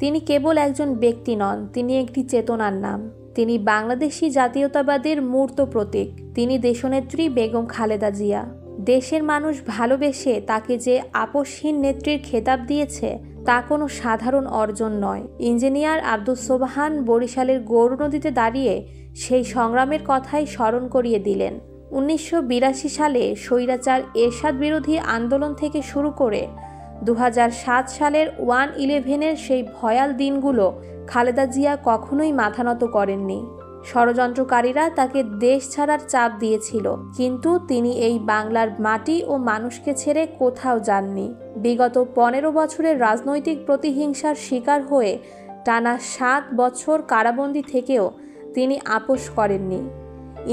তিনি কেবল একজন ব্যক্তি নন, তিনি একটি চেতনার নাম। তিনি বাংলাদেশি জাতীয়তাবাদের মূর্ত প্রতীক। তিনি দেশনেত্রী বেগম খালেদা জিয়া। দেশের মানুষ ভালোবেসে তাকে যে আপসহীন নেত্রীর খেতাব দিয়েছে, তা কোনো সাধারণ অর্জন নয়। ইঞ্জিনিয়ার আব্দুল সোবাহান বরিশালের গৌর নদীতে দাঁড়িয়ে সেই সংগ্রামের কথাই স্মরণ করিয়ে দিলেন। উনিশশো বিরাশি সালে স্বৈরাচার এরশাদ বিরোধী আন্দোলন থেকে শুরু করে দু হাজার সাত সালের ওয়ান ইলেভেনের সেই ভয়াল দিনগুলো খালেদা জিয়া কখনোই মাথা নত করেননি। ষড়যন্ত্রকারীরা তাকে দেশ ছাড়ার চাপ দিয়েছিল, কিন্তু তিনি এই বাংলার মাটি ও মানুষকে ছেড়ে কোথাও যাননি। বিগত পনেরো বছরের রাজনৈতিক প্রতিহিংসার শিকার হয়ে টানা সাত বছর কারাবন্দি থেকেও তিনি আপোষ করেননি।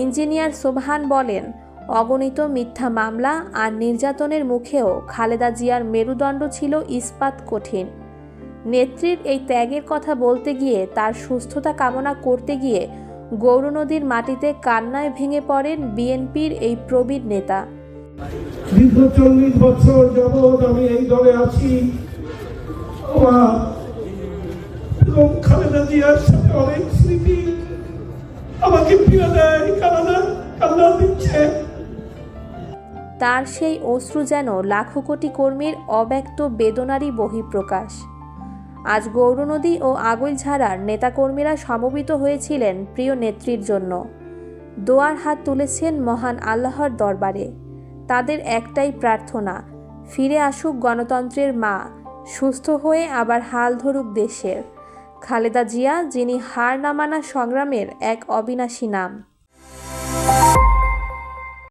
ইঞ্জিনিয়ার সোবহান বলেন অগণিত মিথ্যা মামলা আর নির্যাতনের মুখেও খালেদা জিয়ার মেরুদণ্ড ছিল ইস্পাত কঠিন। নেত্রীর এই ত্যাগের কথা বলতে গিয়ে তার সুস্থতা কামনা করতে গিয়ে গৌরনদীর মাটিতে কান্নায় ভেঙে পড়েন বিএনপির এই প্রবীণ নেতা। দীর্ঘ চল্লিশ বছর যাবৎ আমি এই দলে আছি। এবং খালেদা জিয়ার সাথে অনেক স্মৃতি আমাকে ফিরে দেয় দিচ্ছে তার সেই অশ্রু যেন লাখো কোটি কর্মীর অব্যক্ত বেদনারই বহিঃপ্রকাশ। আজ গৌরনদী ও আগৈলঝাড়ার নেতাকর্মীরা সমবেত হয়েছিলেন প্রিয় নেত্রীর জন্য। দোয়ার হাত তুলেছেন মহান আল্লাহর দরবারে। তাদের একটাই প্রার্থনা, ফিরে আসুক গণতন্ত্রের মা, সুস্থ হয়ে আবার হাল ধরুক দেশের। খালেদা জিয়া, যিনি হার না মানা সংগ্রামের এক অবিনাশী নাম।